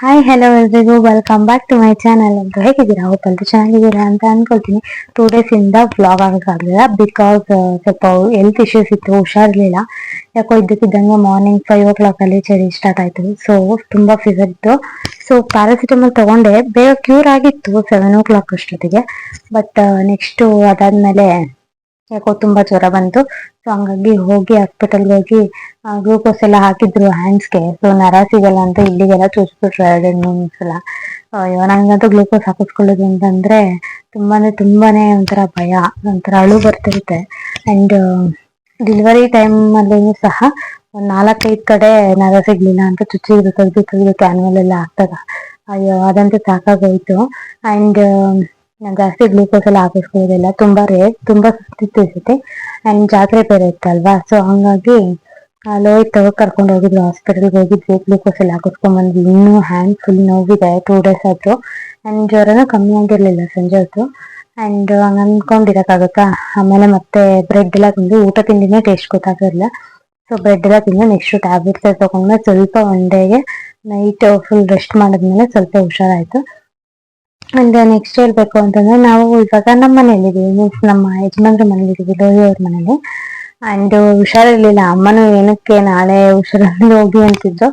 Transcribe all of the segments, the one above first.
Hi hello ಎಲ್ರಿಗೂ. Welcome back to my channel ಅಂತ ಹೇಗಿದ್ದೀರಾ? ಹೋಪ್ ಎಲ್ಲರೂ ಚೆನ್ನಾಗಿದ್ದೀರಾ ಅಂತ ಅನ್ಕೊಳ್ತೀನಿ. ಟೂ ಡೇಸ್ ಇಂದ ಆಗೋಕ್ಕಾಗಲಿಲ್ಲ ಬಿಕಾಸ್ ಸ್ವಲ್ಪ ಹೆಲ್ತ್ ಇಶ್ಯೂಸ್ ಇತ್ತು, ಹುಷಾರಿರಲಿಲ್ಲ. ಯಾಕೋ ಇದ್ದಕ್ಕಿದ್ದಂಗೆ ಮಾರ್ನಿಂಗ್ ಫೈವ್ ಓ ಕ್ಲಾಕಲ್ಲಿ ಚಳಿ ಸ್ಟಾರ್ಟ್ ಆಯಿತು. ಸೊ ತುಂಬಾ ಫೀವರ್ ಇತ್ತು. ಸೊ ಪ್ಯಾರಾಸಿಟಮಲ್ ತಗೊಂಡೆ. ಬೇಗ ಕ್ಯೂರ್ ಆಗಿತ್ತು ಸೆವೆನ್ ಓ ಕ್ಲಾಕ್ ಅಷ್ಟೊತ್ತಿಗೆ ಬಟ್ ನೆಕ್ಸ್ಟು ಅದಾದ್ಮೇಲೆ ಯಾಕೋ ತುಂಬಾ ಜ್ವರ ಬಂತು. ಸೊ ಹಂಗಾಗಿ ಹೋಗಿ ಹಾಸ್ಪಿಟಲ್ಗೆ ಹೋಗಿ ಗ್ಲೂಕೋಸ್ ಎಲ್ಲ ಹಾಕಿದ್ರು ಹ್ಯಾಂಡ್ಸ್ಗೆ ಸೊ ನರ ಸಿಗಲ್ಲ ಅಂತ ಇಲ್ಲಿಗೆಲ್ಲ ಚೂಸ್ಬಿಟ್ರು ಎರಡು ಮೂರು ಅಯ್ಯೋ ನನಗಂತೂ ಗ್ಲೂಕೋಸ್ ಹಾಕಿಸ್ಕೊಳ್ಳೋದು ಅಂತಂದ್ರೆ ತುಂಬಾನೇ ತುಂಬಾನೇ ಒಂಥರ ಭಯ, ಒಂಥರ ಅಳು ಬರ್ತಿರುತ್ತೆ. ಅಂಡ್ ಡೆಲಿವರಿ ಟೈಮ್ ಸಹ ಒಂದ್ ನಾಲ್ಕೈದು ಕಡೆ ನರ ಸಿಗ್ಲಿಲ್ಲ ಅಂತ ಚುಚ್ಚಿದ್ರು ತೆಗ್ದು ತೆಗ್ದು ಕ್ಯಾನ್ವಲ್ ಎಲ್ಲ ಹಾಕ್ದಾಗ. ಅಯ್ಯೋ, ಅದಂತೂ ಸಾಕಾಗೋಯ್ತು. ಅಂಡ್ ನಾನ್ ಜಾಸ್ತಿ ಗ್ಲೂಕೋಸ್ ಎಲ್ಲ ಹಾಕಿಸ್ಕೊಳ್ಳೋದಿಲ್ಲ ತುಂಬಾ ರೇಟ್ ತುಂಬಾ ಸುಸ್ತಿತ್ತು ಈ ಆ್ಯಂಡ್ ಜಾತ್ರೆ ಬೇರೆ ಇತ್ತಲ್ವಾ? ಸೊ ಹಂಗಾಗಿ ಲೋಹಿತ್ ತಗೋ ಕರ್ಕೊಂಡು ಹೋಗಿದ್ವಿ ಹಾಸ್ಪಿಟಲ್ಗೆ ಹೋಗಿದ್ವಿ. ಗ್ಲೂಕೋಸ್ ಎಲ್ಲ ಹಾಕಿಸ್ಕೊಂಡ್ ಬಂದ್ವಿ ಇನ್ನೂ ಹ್ಯಾಂಡ್ ಫುಲ್ ನೋವಿದೆ ಟೂ ಡೇಸ್ ಆದ್ರು. ಆ್ಯಂಡ್ ಜ್ವರನೂ ಕಮ್ಮಿ ಆಗಿರ್ಲಿಲ್ಲ ಸಂಜೆ ಹೊತ್ತು. ಆ್ಯಂಡ್ ಹಂಗೆ ಅನ್ಕೊಂಡಿರೋಕ್ಕಾಗುತ್ತಾ? ಆಮೇಲೆ ಮತ್ತೆ ಬ್ರೆಡ್ ಎಲ್ಲ ತಿಂದು, ಊಟ ತಿಂಡಿನೇ ಟೇಸ್ಟ್ ಗೊತ್ತಾಗಿರಲಿಲ್ಲ ಸೊ ಬ್ರೆಡ್ ಎಲ್ಲ ತಿಂದು ನೆಕ್ಸ್ಟ್ ಟ್ಯಾಬ್ಲೆಟ್ಸ್ ತಗೊಂಡ್ಮೇಲೆ ಸ್ವಲ್ಪ ಒನ್ ಡೇಗೆ ನೈಟ್ ಫುಲ್ ರೆಸ್ಟ್ ಮಾಡಿದ್ಮೇಲೆ ಸ್ವಲ್ಪ ಹುಷಾರಾಯ್ತು. ಅಂಡ್ ನೆಕ್ಸ್ಟ್ ಹೇಳ್ಬೇಕು ಅಂತಂದ್ರೆ ನಾವು ಇವಾಗ ನಮ್ಮ ಮನೇಲಿದ್ದೀವಿ ಮೀನ್ಸ್ ನಮ್ಮ ಯಜಮಾನ್ರ ಮನೇಲಿದ್ದೀವಿ ಲೋಹಿ ಅವ್ರ ಮನೇಲಿ. ಅಂಡ್ ಹುಷಾರಿರ್ಲಿಲ್ಲ. ಅಮ್ಮನು ಏನಕ್ಕೆ ನಾಳೆ ಹುಷಾರಲ್ಲಿ ಹೋಗಿ ಅಂತಿದ್ರು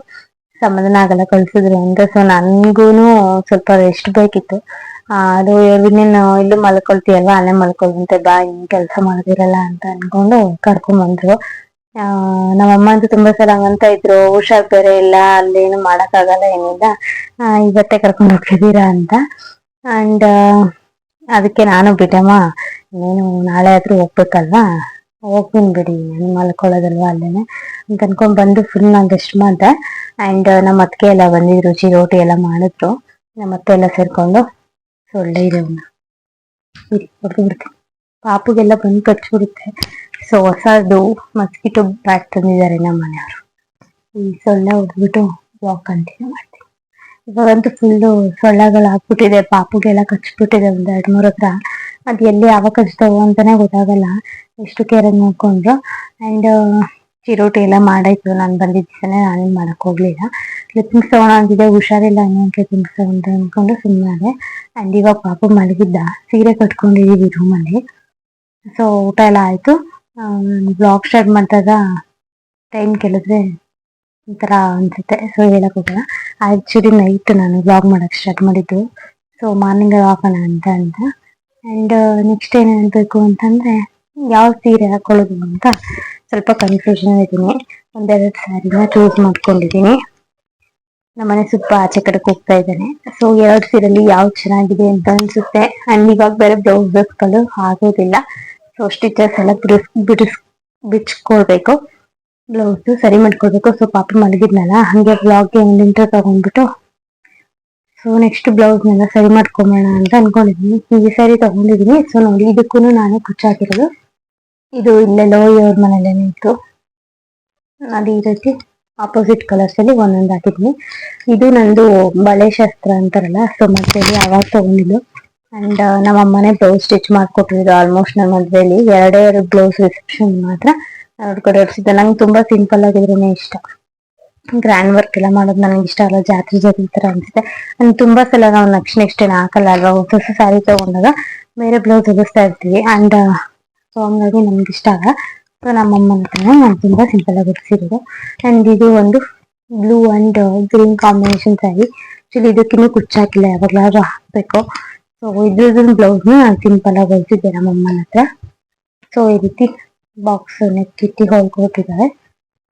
ಸಮಾಧಾನ ಆಗಲ್ಲ ಕಳ್ಸಿದ್ರು ಅಂತ ಸೊ ನನ್ಗೂನು ಸ್ವಲ್ಪ ರೆಸ್ಟ್ ಬೇಕಿತ್ತು. ಅದು ಇನ್ನೇನು ಇಲ್ಲೂ ಮಲ್ಕೊಳ್ತೀಯಲ್ವ? ಅಲ್ಲೇ ಮಲ್ಕೊಳ್ವಂತೆ, ಬಾ, ಇನ್ ಕೆಲಸ ಮಾಡ್ತಿರಲ್ಲ ಅಂತ ಅನ್ಕೊಂಡು ಕರ್ಕೊಂಡ್ ಬಂದ್ರು. ನಮ್ಮಮ್ಮ ಅಂತೂ ತುಂಬಾ ಸಲ ಹಂಗಂತ ಇದ್ರು. ಹುಷಾರ್ ಬೇರೆ ಇಲ್ಲ, ಅಲ್ಲೇನು ಮಾಡಕ್ಕಾಗಲ್ಲ ಏನಿಲ್ಲ. ಇವತ್ತೇ ಕರ್ಕೊಂಡ್ ಹೋಗ್ತಿದ್ದೀರಾ ಅಂತ. ಅಂಡ್ ಅದಕ್ಕೆ ನಾನು ಬಿಟ್ಟಮ್ಮ, ನೀನು ನಾಳೆ ಆದರೂ ಹೋಗ್ಬೇಕಲ್ವಾ? ಹೋಗ್ತೀನಿ ಬಿಡಿ ನಾನು ಮಲ್ಕೊಳ್ಳೋದಲ್ವಾ ಅಲ್ಲೇನೆ? ಅಂತ ಅನ್ಕೊಂಡ್ ಬಂದು ಫುಲ್ ನಾನು ರೆಸ್ಟ್ ಮಾಡಿದೆ ಆ್ಯಂಡ್ ನಮ್ಮ ಅತ್ತಿಗೆ ಎಲ್ಲ ಬಂದಿದ್ರು ಚಿರೋಟಿ ಎಲ್ಲ ಮಾಡಿದ್ರು. ನಮ್ಮ ಅತ್ತೆ ಎಲ್ಲ ಸೇರಿಕೊಂಡು ಸೊಳ್ಳೆ ಇದೆ ಅವ್ನ. ಹೊಡೆದು ಬಿಡ್ತೀನಿ ಪಾಪುಗೆಲ್ಲ ಬಂದು ಕಚ್ಬಿಡುತ್ತೆ. ಸೊ ಹೊಸದು, ಮಸ್ಕಿಟೋ ಬ್ಯಾಟ್ ತಂದಿದ್ದಾರೆ ನಮ್ಮ ಮನೆಯವರು. ಈ ಸೊಳ್ಳೆ ಹೊಡೆದ್ಬಿಟ್ಟು ವಾಕ್ ಕಂಟಿನ್ಯೂ ಮಾಡ್ತೀನಿ. ಇವಾಗಂತೂ ಫುಲ್ಲು ಸೊಳ್ಳೆಗಳು ಹಾಕ್ಬಿಟ್ಟಿದೆ ಪಾಪುಗೆಲ್ಲ ಕಚ್ಬಿಟ್ಟಿದೆ ಒಂದ್ ಎರಡ್ ಮೂರ್ ಹತ್ರ. ಅದ್ ಎಲ್ಲಿ ಯಾವಾಗ ಕಚ್ತಾವ ಅಂತಾನೆ ಗೊತ್ತಾಗಲ್ಲ. ಎಷ್ಟು ಕೇರಾಗಿ ನೋಡ್ಕೊಂಡ್ರು ಅಂಡ್ ಚಿರೋಟಿ ಎಲ್ಲ ಮಾಡಾಯ್ತು. ನಾನು ಬಂದಿದ್ದ ದಿವಸನೇ ನಾನೇನ್ ಮಾಡಕ್ ಹೋಗ್ಲಿಲ್ಲ. ಲಿಪಿಂಗ್ಸ್ ತಗೋಣ ಅಂತಿದ್ದೆ. ಹುಷಾರಿಲ್ಲ ಅನ್ನೋಕೆ ಕ್ಲಿಪ್ಪಿಂಗ್ಸ್ ಸೌಂಡ್ ಅನ್ಕೊಂಡು ಸುಮ್ಮನೆ ಅಂಡ್ ಇವಾಗ ಪಾಪು ಮಲಗಿದ್ದ. ಸೀರೆ ಕಟ್ಕೊಂಡಿದೀವಿ ರೂಮಲ್ಲಿ ಸೊ ಊಟ ಎಲ್ಲ ಆಯ್ತು. ಬ್ಲಾಗ್ ಶೇರ್ ಮಾಡಿದಾಗ ಟೈಮ್ ಕೇಳಿದ್ರೆ ಒಂಥರ ಅನ್ಸುತ್ತೆ ಸೊ ಹೇಳಕ್ ಹೋಗಲ್ಲ ಆಕ್ಚುಲಿ ನೈಟ್ ನಾನು ಬ್ಲಾಗ್ ಮಾಡಕ್ ಸ್ಟಾರ್ಟ್ ಮಾಡಿದ್ದು. ಸೊ ಮಾರ್ನಿಂಗ್ ಹಾಕೋಣ ಅಂತ ಅಂತ. ಅಂಡ್ ನೆಕ್ಸ್ಟ್ ಏನ್ ಹೇಳ್ಬೇಕು ಅಂತಂದ್ರೆ ಯಾವ ಸೀರೆ ಹಾಕೊಳ್ಳೋದು ಅಂತ ಸ್ವಲ್ಪ ಕನ್ಫ್ಯೂಷನ್ ಇದೀನಿ ಒಂದೆರಡು ಸ್ಯಾರಿನ ಚೂಸ್ ಮಾಡ್ಕೊಂಡಿದೀನಿ ನಮ್ಮನೆ ಸುತ್ತ ಆಚೆ ಕಡೆಗೆ ಹೋಗ್ತಾ ಇದ್ದಾನೆ. ಸೊ ಎರಡು ಸೀರೆಯಲ್ಲಿ ಯಾವ್ದು ಚೆನ್ನಾಗಿದೆ ಅಂತ ಅನ್ಸುತ್ತೆ. ಅಂಡ್ ಇವಾಗ ಬೇರೆ ಬ್ಲೌಸಸ್ಗಳು ಆಗೋದಿಲ್ಲ ಸೊ ಸ್ಟಿಚಸ್ ಎಲ್ಲ ಬಿಡಿಸ್ ಬಿಡಿಸ್, ಬಿಚ್ಕೊಳ್ಬೇಕು. ಬ್ಲೌಸ್ ಸರಿ ಮಾಡ್ಕೊಳ್ಬೇಕು ಸೊ ಪಾಪ ಮಲಗಿದ್ನಲ್ಲ, ಹಾಗೆ ಬ್ಲಾಗ್ಗೆ ಒಂದು ಇಂಟರ್ ತಗೊಂಡ್ಬಿಟ್ಟು ಸೊ ನೆಕ್ಸ್ಟ್ ಬ್ಲೌಸ್ನೆಲ್ಲ ಸರಿ ಮಾಡ್ಕೊಂಬೋಣ ಅಂತ ಅನ್ಕೊಂಡಿದ್ದೀನಿ ಈ ಸರಿ ತಗೊಂಡಿದ್ದೀನಿ ಸೊ ನೋಡಿ ಇದಕ್ಕೂ ನಾನೇ ಕುಚ್ಚಾಕಿರೋದು ಇದು ಇಲ್ಲೇ ಲೋಯಿ ಅವ್ರ ಮನೇಲೇನೆ ಇತ್ತು ಅದು ಈ ರೀತಿ ಆಪೋಸಿಟ್ ಕಲರ್ಸ್ ಅಲ್ಲಿ ಒಂದೊಂದು ಹಾಕಿದ್ದೀನಿ ಇದು ನಂದು ಬಳೆ ಶಾಸ್ತ್ರ ಅಂತಾರಲ್ಲ ಸೊ ಮದ್ವೆಲಿ ಅವಾಗ ತಗೊಂಡಿದ್ದು. ಅಂಡ್ ನಮ್ಮ ಅಮ್ಮನೇ ಬ್ಲೌಸ್ ಸ್ಟಿಚ್ ಮಾಡ್ಕೊಟ್ಟಿದ್ರು ಆಲ್ಮೋಸ್ಟ್ ನನ್ನ ಮದ್ವೆಲಿ. ಎರಡೇ ಎರಡು ಬ್ಲೌಸ್ ರಿಸೆಪ್ಷನ್ ಮಾತ್ರ. ಎರಡು ಕಡೆ ಹೊಡ್ಸಿದ್ದೆ ನಂಗೆ ತುಂಬಾ ಸಿಂಪಲ್ ಆಗಿದ್ರೇನೆ ಇಷ್ಟ. ಗ್ರ್ಯಾಂಡ್ ವರ್ಕ್ ಎಲ್ಲ ಮಾಡೋದು ನನಗೆ ಇಷ್ಟ ಅಲ್ಲ. ಜಾತ್ರೆ ಜಾತ್ರೆ ತರ ಅನ್ಸುತ್ತೆ. ನನ್ಗೆ ತುಂಬಾ ಸಲ ನಾವು ನೆಕ್ಸ್ಟ್ ನೆಕ್ಸ್ಟ್ ಏನು ಹಾಕಲ್ಲ ಅಲ್ವಾ? ಹೊಸ ಸ್ಯಾರಿ ತಗೊಂಡಾಗ ಬೇರೆ ಬ್ಲೌಸ್ ಹೊಲಿಸ್ತಾ ಇರ್ತೀವಿ. ಅಂಡ್ ಸೊ ಹಂಗಾಗಿ ನಮ್ಗೆ ಇಷ್ಟ ಆಗಲ್ಲ ಸೊ ನಮ್ಮಮ್ಮನ ಹತ್ರನೇ ಹತ್ರ ನಾನು ತುಂಬಾ ಸಿಂಪಲ್ ಆಗಿ ಹೊಲಿಸಿರೋದು ಅಂಡ್ ಇದು ಒಂದು blue and green combination sari actually ಇದಕ್ಕಿನ್ನೂ ಕುಚ್ಚಾಕಿಲ್ಲ ಯಾವಾಗ್ಲಾದ್ರೂ ಹಾಕ್ಬೇಕು. ಸೊ ಇದ್ರದ್ದು ಬ್ಲೌಸ್ ನಾನು ಸಿಂಪಲ್ ಆಗಿ ಹೊಲಿಸಿದ್ದೆ ನಮ್ಮ ಅಮ್ಮನ ಹತ್ರ. ಸೊ ಈ ರೀತಿ ಬಾಕ್ಸ್ ನೆಕ್ಕಿಟ್ಟಿ ಹೊಲ್ಕೊಟ್ಟಿದ್ದಾರೆ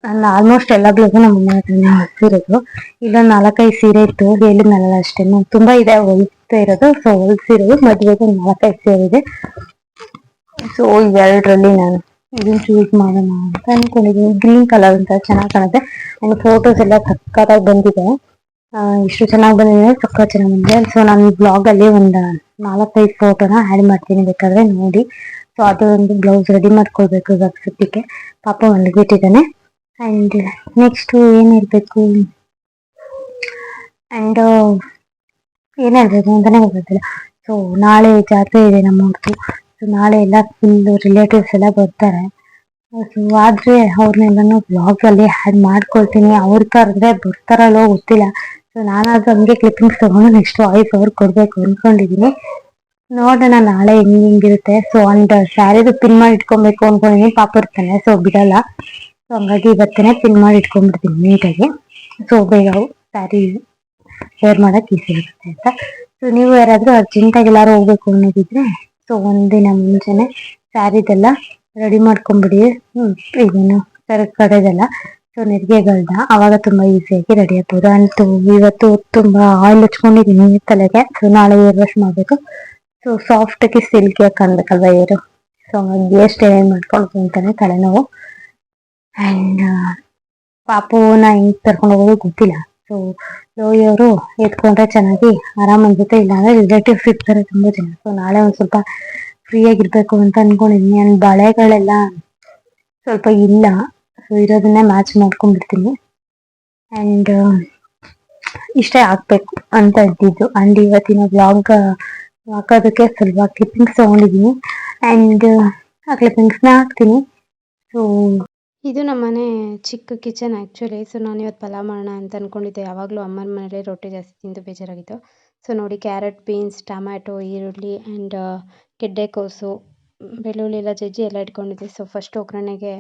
ನಾನು ಆಲ್ಮೋಸ್ಟ್ ಎಲ್ಲ ಬ್ಲೌಸ್ ನಮ್ಮ ಅಮ್ಮ ಹತ್ರನೇ ಹಾಕ್ತಿರೋದು ಇಲ್ಲೊಂದು ನಾಲ್ಕೈದು ಸೀರೆ ಇತ್ತು ಹೇಳಿದ್ನಲ್ಲ ಅಷ್ಟೇ. ತುಂಬಾ ಇದೆ, ಹೊಲ್ತಾ ಇರೋದು. ಸೊ ಹೊಲ್ಸಿರೋದು, ಮದುವೆಗೆ ಒಂದು ನಾಲ್ಕೈದು ಸೀರೆ ಇದೆ. ಸೊ ಎರಡರಲ್ಲಿ ನಾನು ಇದನ್ನ ಚೂಸ್ ಮಾಡೋಣ ಅಂತ ಅನ್ಕೊಂಡಿದ್ದೀನಿ. ಗ್ರೀನ್ ಕಲರ್ ಅಂತ ಚೆನ್ನಾಗಿ ಕಾಣುತ್ತೆ. ಅಂಡ್ ಫೋಟೋಸ್ ಎಲ್ಲ ಸಕ್ಕತ್ತಾಗಿ ಬಂದಿದೆ. ಇಷ್ಟು ಚೆನ್ನಾಗಿ ಬಂದಿದೆ ಸಕ್ಕ ಚೆನ್ನಾಗಿ ಬಂದಿದೆ. ಸೊ ನಾನು ಬ್ಲಾಗ್ ಅಲ್ಲಿ ಒಂದು ನಾಲ್ಕೈದು ಫೋಟೋನ ಆ್ಯಡ್ ಮಾಡ್ತೀನಿ, ಬೇಕಾದ್ರೆ ನೋಡಿ. ಸೊ ಅದೊಂದು ಬ್ಲೌಸ್ ರೆಡಿ ಮಾಡ್ಕೊಳ್ಬೇಕು ಇವಾಗ ಸದ್ಯಕ್ಕೆ. ಪಾಪ ಮಲಗಿಬಿಟ್ಟಿದ್ದಾನೆ ಆ್ಯಂಡ್ ನೆಕ್ಸ್ಟು ಏನು ಅಂಡ್ ಏನು ಹೇಳ್ಬೇಕು ಅಂತಾನೆ ಗೊತ್ತಿಲ್ಲ. ಸೊ ನಾಳೆ ಜಾತ್ರೆ ಇದೆ ನಮ್ಮ ಊರ್ದು ಸೊ ನಾಳೆ ಎಲ್ಲ ಫುಲ್ ರಿಲೇಟಿವ್ಸ್ ಎಲ್ಲ ಬರ್ತಾರೆ. ಸೊ ಆದರೆ ಅವ್ರನ್ನೆಲ್ಲನೂ ಬ್ಲಾಗಲ್ಲಿ ಆಡ್ ಮಾಡ್ಕೊಳ್ತೀನಿ. ಅವ್ರ ಕರೆದ್ರೆ ಬರ್ತಾರಲ್ಲೋ ಗೊತ್ತಿಲ್ಲ. ಸೊ ನಾನಾದ್ರೂ ಹಂಗೆ ಕ್ಲಿಪ್ಪಿಂಗ್ಸ್ ತಗೊಂಡು ನೆಕ್ಸ್ಟ್ ವಾಯ್ಸ್ ಅವ್ರಿಗೆ ಕೊಡಬೇಕು ಅನ್ಕೊಂಡಿದ್ದೀನಿ. ನೋಡೋಣ ನಾಳೆ ಹೆಂಗ್ ಹಿಂಗಿರುತ್ತೆ. ಸೊ ಅಂಡ್ ಸ್ಯಾರಿದು ಪಿನ್ ಮಾಡಿ ಇಟ್ಕೊಬೇಕು ಅನ್ಕೊಂಡಿನಿ ಪಾಪ ಇರ್ತಾನೆ. ಸೊ ಬಿಡಲ್ಲ. ಸೊ ಹಂಗಾಗಿ ಇವತ್ತೇನೆ ಪಿನ್ ಮಾಡಿ ಇಟ್ಕೊಂಡ್ಬಿಡ್ತೀನಿ ನೀಟಾಗಿ ಸೊ ಬೇಗ ಸ್ಯಾರಿ ವೇರ್ ಮಾಡಕ್ ಈಸಿ ಆಗುತ್ತೆ ಅಂತ. ಸೊ ನೀವು ಯಾರಾದ್ರೂ ಅರ್ಜೆಂಟಾಗಿ ಎಲ್ಲಾರು ಹೋಗ್ಬೇಕು ಅನ್ನೋದಿದ್ರೆ ಸೊ ಒಂದಿನ ಮುಂಚೆನೆ ಸ್ಯಾರಿದೆಲ್ಲ ರೆಡಿ ಮಾಡ್ಕೊಂಡ್ಬಿಡಿ. ಇದೇನು ಸರಕ್ ಕಡೆದೆಲ್ಲ. ಸೊ ನೆರಿಗೆಗಳ್ದ ಅವಾಗ ತುಂಬಾ ಈಸಿಯಾಗಿ ರೆಡಿ ಆಗ್ಬೋದು. ಅಂತೂ ಇವತ್ತು ತುಂಬಾ ಆಯಿಲ್ ಹಚ್ಕೊಂಡಿದೀನಿ ತಲೆಗೆ. ಸೊ ನಾಳೆ ಏರ್ ವಾಶ್ ಮಾಡ್ಬೇಕು. ಸೊ ಸಾಫ್ಟ್ ಆಗಿ ಸಿಲ್ಕಿ ಕಾಣ್ಬೇಕಲ್ವಾ ಏರು ಸೊ ಹಂಗಾಗಿ ಎಷ್ಟು ಏನೇನು ಮಾಡ್ಕೊಂಡು ಅಂತಾನೆ ತಲೆನೋವು. ಅಂಡ್ ಪಾಪುನ ಹೆಂಗ್ ಕರ್ಕೊಂಡು ಹೋಗೋದು ಗೊತ್ತಿಲ್ಲ. ಸೊ ಲೋಯಿಯವರು ಎತ್ಕೊಂಡ್ರೆ ಚೆನ್ನಾಗಿ ಆರಾಮ್ ಅನ್ಸುತ್ತೆ. ಇಲ್ಲಾಂದ್ರೆ ರಿಲೇಟಿವ್ಸ್ ಇರ್ತಾರೆ ತುಂಬ ಜನ. ಸೊ ನಾಳೆ ಒಂದು ಸ್ವಲ್ಪ ಫ್ರೀ ಆಗಿರ್ಬೇಕು ಅಂತ ಅನ್ಕೊಂಡಿದೀನಿ. ಅಂಡ್ ಬಳೆಗಳೆಲ್ಲ ಸ್ವಲ್ಪ ಇಲ್ಲ. ಸೊ ಇರೋದನ್ನೇ ಮ್ಯಾಚ್ ಮಾಡ್ಕೊಂಡ್ಬಿಡ್ತೀನಿ. ಆ್ಯಂಡ್ ಇಷ್ಟೇ ಆಗಬೇಕು ಅಂತ ಇದ್ದಿದ್ದು. ಅಂಡ್ ಇವತ್ತಿನ ಬ್ಲಾಗ್ ಹಾಕೋದಕ್ಕೆ ಸ್ವಲ್ಪ ಕ್ಲಿಪ್ಪಿಂಗ್ಸ್ ತೊಗೊಂಡಿದ್ದೀನಿ ಆ್ಯಂಡ್ ಆ ಕ್ಲಿಪ್ಪಿಂಗ್ಸ್ನ ಹಾಕ್ತೀನಿ. ಸೊ ಇದು ನಮ್ಮನೆ ಚಿಕ್ಕ ಕಿಚನ್ ಆ್ಯಕ್ಚುಲಿ ಸೊ ನಾನು ಇವತ್ತು ಪಲಾವ್ ಮಾಡೋಣ ಅಂತ ಅಂದ್ಕೊಂಡಿದ್ದೆ ಯಾವಾಗಲೂ ಅಮ್ಮನ ಮನೇಲಿ ರೊಟ್ಟಿ ಜಾಸ್ತಿ ತಿಂದು ಬೇಜಾರಾಗಿತ್ತು. ಸೊ ನೋಡಿ ಕ್ಯಾರೆಟ್ ಬೀನ್ಸ್ ಟೊಮ್ಯಾಟೊ ಈರುಳ್ಳಿ ಆ್ಯಂಡ್ ಗೆಡ್ಡೆಕೋಸು ಬೆಳ್ಳುಳ್ಳಿ ಎಲ್ಲ ಜಜ್ಜಿ ಎಲ್ಲ ಇಟ್ಕೊಂಡಿದ್ದೆ. ಸೊ ಫಸ್ಟ್ ಒಗ್ಗರಣೆಗೆ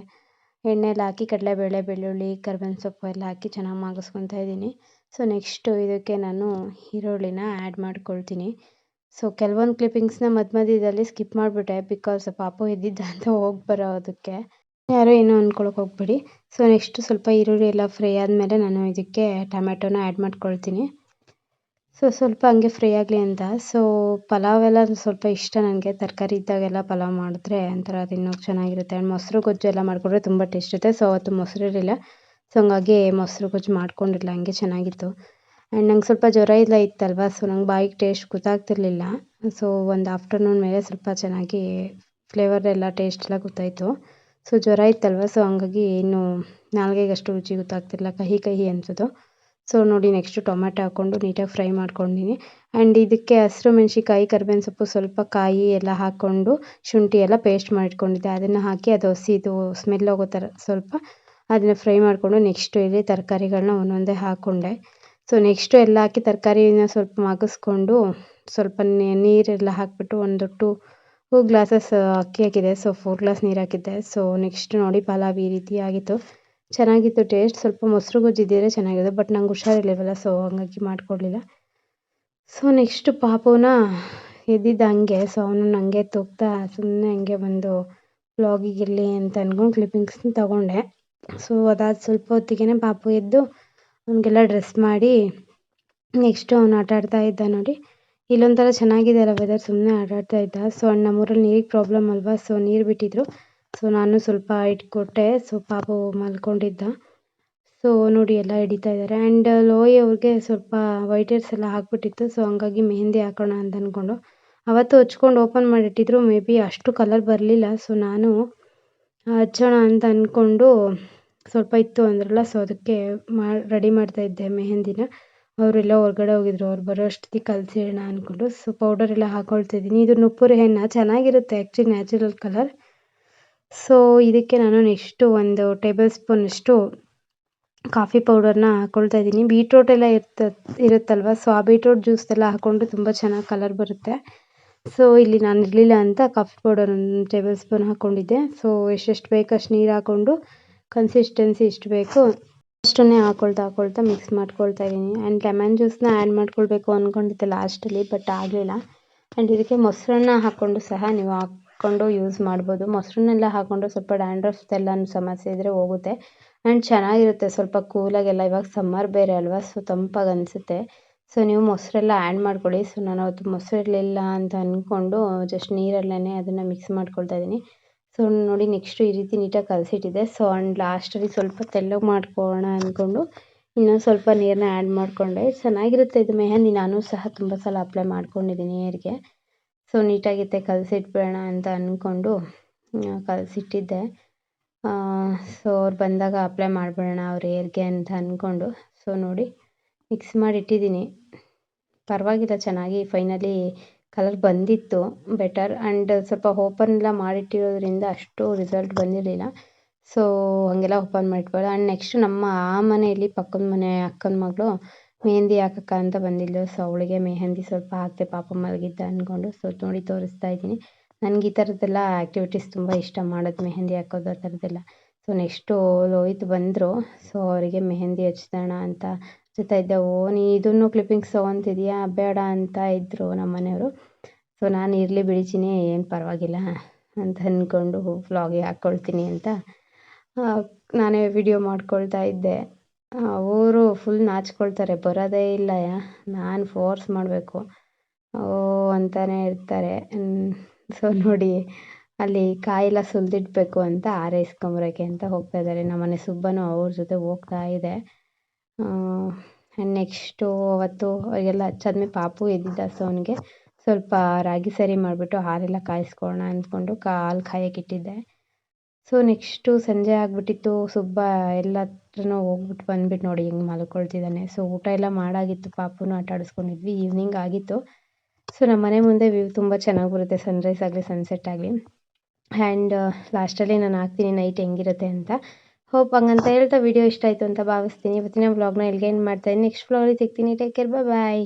ಎಣ್ಣೆ ಹಾಕಿ, ಕಡಲೆಬೇಳೆ, ಬೆಳ್ಳುಳ್ಳಿ, ಕರ್ಬೇವಿನ ಸೊಪ್ಪು ಎಲ್ಲ ಹಾಕಿ ಚೆನ್ನಾಗಿ ಮಾಗಿಸ್ಕೊತಾ ಇದ್ದೀನಿ. ಸೊ ನೆಕ್ಸ್ಟು ಇದಕ್ಕೆ ನಾನು ಈರುಳ್ಳಿನ ಆ್ಯಡ್ ಮಾಡ್ಕೊಳ್ತೀನಿ. ಸೊ ಕೆಲವೊಂದು ಕ್ಲಿಪ್ಪಿಂಗ್ಸ್ನ ಮಧ್ಯ ಮಧ್ಯದಲ್ಲಿ ಸ್ಕಿಪ್ ಮಾಡಿಬಿಟ್ಟೆ ಬಿಕಾಸ್ ಪಾಪು ಎದ್ದಿದ್ದ ಅಂತ ಹೋಗಿ ಬರೋದಕ್ಕೆ ಯಾರೋ ಏನೋ ಅಂದ್ಕೊಳಕ್ಕೆ ಹೋಗ್ಬೇಡಿ. ಸೊ ನೆಕ್ಸ್ಟ್ ಸ್ವಲ್ಪ ಈರುಳ್ಳಿ ಎಲ್ಲ ಫ್ರೈ ಆದಮೇಲೆ ನಾನು ಇದಕ್ಕೆ ಟೊಮೆಟೊನ ಆ್ಯಡ್ ಮಾಡ್ಕೊಳ್ತೀನಿ. ಸೊ ಸ್ವಲ್ಪ ಹಂಗೆ ಫ್ರೈ ಆಗಲಿ ಅಂತ. ಸೊ ಪಲಾವ್ ಎಲ್ಲ ಸ್ವಲ್ಪ ಇಷ್ಟ ನನಗೆ. ತರಕಾರಿ ಇದ್ದಾಗೆಲ್ಲ ಪಲಾವ್ ಮಾಡಿದ್ರೆ ಒಂಥರ ತಿನ್ನೋಕೆ ಚೆನ್ನಾಗಿರುತ್ತೆ. ಆ್ಯಂಡ್ ಮೊಸರು ಗೊಜ್ಜು ಎಲ್ಲ ಮಾಡಿಕೊಂಡ್ರೆ ತುಂಬ ಟೇಸ್ಟ್ ಇರುತ್ತೆ. ಸೊ ಅವತ್ತು ಮೊಸರು ಇರಲಿಲ್ಲ. ಸೊ ಹಂಗಾಗಿ ಮೊಸರು ಗೊಜ್ಜು ಮಾಡ್ಕೊಂಡಿರಲಿಲ್ಲ ಹಂಗೆ ಚೆನ್ನಾಗಿತ್ತು. ಆ್ಯಂಡ್ ನಂಗೆ ಸ್ವಲ್ಪ ಜ್ವರ ಎಲ್ಲ ಇತ್ತಲ್ವ ಸೊ ನಂಗೆ ಬಾಯಿಗೆ ಟೇಸ್ಟ್ ಗೊತ್ತಾಗ್ತಿರ್ಲಿಲ್ಲ. ಸೊ ಒಂದು ಆಫ್ಟರ್ನೂನ್ ಮೇಲೆ ಸ್ವಲ್ಪ ಚೆನ್ನಾಗಿ ಫ್ಲೇವರ್ ಎಲ್ಲ ಟೇಸ್ಟ್ ಎಲ್ಲ ಗೊತ್ತಾಯಿತು. ಸೊ ಜ್ವರ ಇತ್ತಲ್ವ ಸೊ ಹಂಗಾಗಿ ಏನು ನಾಲ್ಗೆಗೆ ಅಷ್ಟು ರುಚಿ ಗೊತ್ತಾಗ್ತಿರಲಿಲ್ಲ, ಕಹಿ ಕಹಿ ಅನ್ಸೋದು. ಸೊ ನೋಡಿ ನೆಕ್ಸ್ಟು ಟೊಮೆಟೊ ಹಾಕ್ಕೊಂಡು ನೀಟಾಗಿ ಫ್ರೈ ಮಾಡ್ಕೊಂಡಿನಿ. ಆ್ಯಂಡ್ ಇದಕ್ಕೆ ಹಸಿರು ಮೆಣಸಿನ್ಕಾಯಿ, ಕರ್ಬೇವಿನ ಸೊಪ್ಪು ಸ್ವಲ್ಪ ಕಾಯಿ ಎಲ್ಲ ಹಾಕ್ಕೊಂಡು ಶುಂಠಿ ಎಲ್ಲ ಪೇಸ್ಟ್ ಮಾಡಿಟ್ಕೊಂಡಿದ್ದೆ ಅದನ್ನು ಹಾಕಿ ಅದು ಹಸಿದು ಸ್ಮೆಲ್ ಹೋಗೋ ಥರ ಸ್ವಲ್ಪ ಅದನ್ನು ಫ್ರೈ ಮಾಡಿಕೊಂಡು ನೆಕ್ಸ್ಟು ಇಲ್ಲಿ ತರಕಾರಿಗಳನ್ನ ಒಂದೊಂದೇ ಹಾಕ್ಕೊಂಡೆ ಸೊ ನೆಕ್ಸ್ಟು ಎಲ್ಲ ಹಾಕಿ ತರಕಾರಿನ ಸ್ವಲ್ಪ ಮಗಿಸ್ಕೊಂಡು ಸ್ವಲ್ಪ ನೀರೆಲ್ಲ ಹಾಕಿಬಿಟ್ಟು ಒಂದು ಟು ಟೂ ಗ್ಲಾಸಸ್ ಅಕ್ಕಿ ಹಾಕಿದೆ. ಸೊ ಫೋರ್ ಗ್ಲಾಸ್ ನೀರು ಹಾಕಿದ್ದೆ. ಸೊ ನೆಕ್ಸ್ಟ್ ನೋಡಿ ಪಲಾವ್ ಈ ರೀತಿ ಆಗಿತ್ತು. ಚೆನ್ನಾಗಿತ್ತು ಟೇಸ್ಟ್ ಸ್ವಲ್ಪ ಮೊಸರು ಗೊಜ್ಜು ಇದ್ದಿದ್ರೆ ಚೆನ್ನಾಗಿದೆ ಬಟ್ ನಂಗೆ ಹುಷಾರಿರ್ಲಿಲ್ವಲ್ಲ ಸೊ ಹಂಗಾಗಿ ಮಾಡಿಕೊಡ್ಲಿಲ್ಲ. ಸೊ ನೆಕ್ಸ್ಟ್ ಪಾಪುನ ಎದ್ದಿದ್ದ ಹಂಗೆ. ಸೊ ಅವನು ನನಗೆ ತೂಗ್ತಾ ಸುಮ್ಮನೆ ಹಂಗೆ ಬಂದು ಬ್ಲಾಗಿಗಿರಲಿ ಅಂತ ಅಂದ್ಕೊಂಡು ಕ್ಲಿಪ್ಪಿಂಗ್ಸ್ನ ತಗೊಂಡೆ. ಸೊ ಅದಾದ ಸ್ವಲ್ಪ ಹೊತ್ತಿಗೆ ಪಾಪು ಎದ್ದು ಅವನಿಗೆಲ್ಲ ಡ್ರೆಸ್ ಮಾಡಿ ನೆಕ್ಸ್ಟ್ ಅವ್ನು ಆಟ ಆಡ್ತಾ ಇದ್ದ ನೋಡಿ. ಇಲ್ಲೊಂಥರ ಚೆನ್ನಾಗಿದೆ ಅಲ್ಲ ವೆದರ್ ಸುಮ್ಮನೆ ಆಟಾಡ್ತಾ ಇದ್ದ. ಸೊ ನಮ್ಮೂರಲ್ಲಿ ನೀರಿಗೆ ಪ್ರಾಬ್ಲಮ್ ಅಲ್ವಾ? ಸೊ ನೀರು ಬಿಟ್ಟಿದ್ರು. ಸೊ ನಾನು ಸ್ವಲ್ಪ ಇಟ್ಕೊಟ್ಟೆ. ಸೊ ಪಾಪು ಮಲ್ಕೊಂಡಿದ್ದ. ಸೊ ನೋಡಿ ಎಲ್ಲ ಹಿಡಿತಾ ಇದ್ದಾರೆ ಆ್ಯಂಡ್ ಲೋಯಿ ಅವ್ರಿಗೆ ಸ್ವಲ್ಪ ವೈಟ್ ಹೇರ್ಸ್ ಎಲ್ಲ ಹಾಕ್ಬಿಟ್ಟಿತ್ತು. ಸೊ ಹಂಗಾಗಿ ಮೆಹಂದಿ ಹಾಕೋಣ ಅಂತ ಅಂದ್ಕೊಂಡು ಅವತ್ತು ಹಚ್ಕೊಂಡು ಓಪನ್ ಮಾಡಿಟ್ಟಿದ್ರು. ಮೇ ಬಿ ಅಷ್ಟು ಕಲರ್ ಬರಲಿಲ್ಲ. ಸೊ ನಾನು ಹಚ್ಚೋಣ ಅಂತ ಅಂದ್ಕೊಂಡು ಸ್ವಲ್ಪ ಇತ್ತು ಅಂದ್ರಲ್ಲ ಸೊ ಅದಕ್ಕೆ ಮಾ ರೆಡಿ ಮಾಡ್ತಾ ಇದ್ದೆ ಮೆಹಂದಿನ. ಅವರೆಲ್ಲ ಹೊರಗಡೆ ಹೋಗಿದ್ರು, ಅವ್ರು ಬರೋ ಅಷ್ಟೊತ್ತಿಗೆ ಕಲಸಿಡೋಣ ಅಂದ್ಕೊಂಡು ಸೊ ಪೌಡರ್ ಎಲ್ಲ ಹಾಕ್ಕೊಳ್ತಾ ಇದ್ದೀನಿ. ಇದು ನುಪ್ಪುರಿ ಹೆನ್ನ ಚೆನ್ನಾಗಿರುತ್ತೆ ಆ್ಯಕ್ಚುಲಿ ನ್ಯಾಚುರಲ್ ಕಲರ್ ಸೊ ಇದಕ್ಕೆ ನಾನು ನೆಕ್ಸ್ಟು ಒಂದು ಟೇಬಲ್ ಸ್ಪೂನಷ್ಟು ಕಾಫಿ ಪೌಡರ್ನ ಹಾಕೊಳ್ತಾ ಇದ್ದೀನಿ. ಬೀಟ್ರೋಟ್ ಎಲ್ಲ ಇರ್ತ, ಇರುತ್ತಲ್ವ? ಸೊ ಆ ಬೀಟ್ರೋಟ್ ಜ್ಯೂಸ್ ಎಲ್ಲ ಹಾಕೊಂಡು ತುಂಬ ಚೆನ್ನಾಗಿ ಕಲರ್ ಬರುತ್ತೆ. ಸೊ ಇಲ್ಲಿ ನಾನು ಇರಲಿಲ್ಲ ಅಂತ ಕಾಫಿ ಪೌಡರ್ ಒಂದು ಟೇಬಲ್ ಸ್ಪೂನ್ ಹಾಕ್ಕೊಂಡಿದ್ದೆ ಸೊ ಎಷ್ಟೆಷ್ಟು ಬೇಕು ಅಷ್ಟು ನೀರು ಹಾಕ್ಕೊಂಡು ಕನ್ಸಿಸ್ಟೆನ್ಸಿ ಇಷ್ಟು ಬೇಕು. ಅಷ್ಟನ್ನೇ ಹಾಕೊಳ್ತಾ ಹಾಕೊಳ್ತಾ ಮಿಕ್ಸ್ ಮಾಡ್ಕೊಳ್ತಾ ಇದ್ದೀನಿ. ಆ್ಯಂಡ್ ಲೆಮನ್ ಜ್ಯೂಸನ್ನ ಆ್ಯಡ್ ಮಾಡ್ಕೊಳ್ಬೇಕು ಅಂದ್ಕೊಂಡಿದ್ದೆ ಲಾಸ್ಟಲ್ಲಿ ಬಟ್ ಆಗಲಿಲ್ಲ. ಆ್ಯಂಡ್ ಇದಕ್ಕೆ ಮೊಸರನ್ನ ಹಾಕ್ಕೊಂಡು ಸಹ ನೀವು ಹಾಕ್ಕೊಂಡು ಯೂಸ್ ಮಾಡ್ಬೋದು. ಮೊಸರನ್ನೆಲ್ಲ ಹಾಕ್ಕೊಂಡು ಸ್ವಲ್ಪ ಡ್ಯಾಂಡ್ರಫ್ಸ್ ಎಲ್ಲ ಸಮಸ್ಯೆ ಇದ್ದರೆ ಹೋಗುತ್ತೆ. ಆ್ಯಂಡ್ ಚೆನ್ನಾಗಿರುತ್ತೆ, ಸ್ವಲ್ಪ ಕೂಲಾಗೆಲ್ಲ ಇವಾಗ ಸಮ್ಮರ್ ಬೇರೆ ಅಲ್ವಾ ಸೊ ತಂಪಾಗಿ ಅನಿಸುತ್ತೆ. ಸೊ ನೀವು ಮೊಸರೆಲ್ಲ ಆ್ಯಡ್ ಮಾಡ್ಕೊಳ್ಳಿ. ಸೊ ನಾನು ಅವತ್ತು ಮೊಸರು ಇರಲಿಲ್ಲ ಅಂತ ಅಂದ್ಕೊಂಡು ಜಸ್ಟ್ ನೀರಲ್ಲೇ ಅದನ್ನು ಮಿಕ್ಸ್ ಮಾಡ್ಕೊಳ್ತಾ ಇದ್ದೀನಿ. ಸೊ ನೋಡಿ ನೆಕ್ಸ್ಟು ಈ ರೀತಿ ನೀಟಾಗಿ ಕಲಸಿಟ್ಟಿದ್ದೆ. ಸೊ ಆ್ಯಂಡ್ ಲಾಸ್ಟಲ್ಲಿ ಸ್ವಲ್ಪ ತೆಳ್ಳಗೆ ಮಾಡ್ಕೊಳ್ಳೋಣ ಅಂದ್ಕೊಂಡು ಇನ್ನೊಂದು ಸ್ವಲ್ಪ ನೀರನ್ನ ಆ್ಯಡ್ ಮಾಡಿಕೊಂಡೆ. ಚೆನ್ನಾಗಿರುತ್ತೆ ಇದು ಮೆಹಂದಿ. ನಾನು ಸಹ ತುಂಬ ಸಲ ಅಪ್ಲೈ ಮಾಡ್ಕೊಂಡಿದ್ದೀನಿ ಹೇರ್ಗೆ ಸೊ ನೀಟಾಗಿತ್ತೆ ಕಲಸಿಟ್ಬಿಡೋಣ ಅಂತ ಅಂದ್ಕೊಂಡು ಕಲಸಿಟ್ಟಿದ್ದೆ. ಸೊ ಅವ್ರು ಬಂದಾಗ ಅಪ್ಲೈ ಮಾಡಿಬಿಡೋಣ ಅವ್ರ ಹೇರ್ಗೆ ಅಂತ ಅಂದ್ಕೊಂಡು ಸೊ ನೋಡಿ ಮಿಕ್ಸ್ ಮಾಡಿ ಇಟ್ಟಿದ್ದೀನಿ ಪರವಾಗಿಲ್ಲ, ಚೆನ್ನಾಗಿ ಫೈನಲಿ ಕಲರ್ ಬಂದಿತ್ತು. ಬೆಟರ್ ಆ್ಯಂಡ್ ಸ್ವಲ್ಪ ಓಪನ್ ಎಲ್ಲ ಮಾಡಿಟ್ಟಿರೋದ್ರಿಂದ ಅಷ್ಟು ರಿಸಲ್ಟ್ ಬಂದಿರಲಿಲ್ಲ. ಸೊ ಹಾಗೆಲ್ಲ ಓಪನ್ ಮಾಡಿಟ್ಬೇಡ ಆ್ಯಂಡ್ ನೆಕ್ಸ್ಟ್ ನಮ್ಮ ಆ ಮನೆಯಲ್ಲಿ ಪಕ್ಕದ ಮನೆ ಅಕ್ಕನ ಮಗಳು ಮೆಹಂದಿ ಹಾಕಕ್ಕ ಅಂತ ಬಂದಿದ್ಲು. ಸೊ ಅವಳಿಗೆ ಮೆಹಂದಿ ಸ್ವಲ್ಪ ಹಾಕ್ತೆ ಪಾಪ ಮಲಗಿದ್ದ ಅಂದ್ಕೊಂಡು ಸೊ ನೋಡಿ ತೋರಿಸ್ತಾ ಇದ್ದೀನಿ. ನನಗೆ ಈ ಥರದ್ದೆಲ್ಲ ಆ್ಯಕ್ಟಿವಿಟೀಸ್ ತುಂಬ ಇಷ್ಟ ಮಾಡೋದು, ಮೆಹಂದಿ ಹಾಕೋದು ಆ ಥರದ್ದೆಲ್ಲ ಸೊ ನೆಕ್ಸ್ಟು ಲೋಹಿತ್ ಬಂದರು. ಸೊ ಅವರಿಗೆ ಮೆಹಂದಿ ಹಚ್ಸೋಣ ಅಂತ ಹಚ್ತಾ ಇದ್ದೆ ಓ ನೀ ಇದನ್ನು ಕ್ಲಿಪ್ಪಿಂಗ್ಸ್ ತೊಗೊತಿದ್ಯಾ ಬೇಡ ಅಂತ ಇದ್ದರು ನಮ್ಮ ಮನೆಯವರು. ಸೊ ನಾನು ಇರಲಿ ಬಿಡಿಚಿನಿ ಏನು ಪರವಾಗಿಲ್ಲ. ಅಂತ ಅಂದ್ಕೊಂಡು ವ್ಲಾಗಿಗೆ ಹಾಕ್ಕೊಳ್ತೀನಿ ಅಂತ. ನಾನೇ ವಿಡಿಯೋ ಮಾಡ್ಕೊಳ್ತಾ ಇದ್ದೆ. ಅವರು ಫುಲ್ ನಾಚ್ಕೊಳ್ತಾರೆ. ಬರೋದೇ ಇಲ್ಲ ನಾನು ಫೋರ್ಸ್ ಮಾಡಬೇಕು. ಓ, ಅಂತಾನೆ ಇರ್ತಾರೆ. ಸೊ ನೋಡಿ, ಅಲ್ಲಿ ಕಾಯೆಲ್ಲ ಸುಲಿದಿಡ್ಬೇಕು ಅಂತ ಆರೈಸ್ಕೊಂಬರೋಕ್ಕೆ ಅಂತ ಹೋಗ್ತಾ ಇದ್ದಾರೆ. ನಮ್ಮನೆ ಸುಬ್ಬನು ಅವ್ರ ಜೊತೆ ಹೋಗ್ತಾ ಇದೆ. ನೆಕ್ಸ್ಟು ಅವತ್ತು ಎಲ್ಲ ಹಚ್ಚಾದ್ಮೇಲೆ ಪಾಪು ಎದ್ದಿದ್ದ ಸೊ ಅವನಿಗೆ ಸ್ವಲ್ಪ ರಾಗಿ ಸರಿ ಮಾಡಿಬಿಟ್ಟು ಹಾಲೆಲ್ಲ ಕಾಯಿಸ್ಕೊಳ್ಳೋಣ ಅಂದ್ಕೊಂಡು ಹಾಲು ಕಾಯಕ್ಕಿಟ್ಟಿದ್ದೆ ಸೊ ನೆಕ್ಸ್ಟು ಸಂಜೆ ಆಗಿಬಿಟ್ಟಿತ್ತು, ಸುಬ್ಬ ಎಲ್ಲ ಹತ್ರನೂ ಹೋಗ್ಬಿಟ್ಟು ಬಂದ್ಬಿಟ್ಟು ನೋಡಿ ಹಿಂಗೆ ಮಲ್ಕೊಳ್ತಿದ್ದಾನೆ. ಸೊ ಊಟ ಎಲ್ಲ ಮಾಡಾಗಿತ್ತು, ಪಾಪುನು ಆಟ ಆಡಿಸ್ಕೊಂಡಿದ್ವಿ ಈವ್ನಿಂಗ್ ಆಗಿತ್ತು. ಸೊ ನಮ್ಮ ಮನೆ ಮುಂದೆ ವ್ಯೂ ತುಂಬ ಚೆನ್ನಾಗಿ ಬರುತ್ತೆ ಸನ್ರೈಸ್ ಆಗಲಿ ಸನ್ಸೆಟ್ ಆಗಲಿ. ಆ್ಯಂಡ್ ಲಾಸ್ಟಲ್ಲಿ ನಾನು ಹಾಕ್ತೀನಿ ನೈಟ್ ಹೆಂಗಿರುತ್ತೆ ಅಂತ. ಹೋಪ್ ಹಂಗಂತ ಹೇಳ್ತಾ ವಿಡಿಯೋ ಇಷ್ಟ ಆಯಿತು ಅಂತ ಭಾವಿಸ್ತೀನಿ. ಇವತ್ತಿನ ವ್ಲಾಗ್ನ ಇಲ್ಲಿಗೆ ಏನು ಮಾಡ್ತಾಯಿದ್ದೀನಿ ನೆಕ್ಸ್ಟ್ ವ್ಲಾಗಲ್ಲಿ ಸಿಗ್ತೀನಿ. Take care bye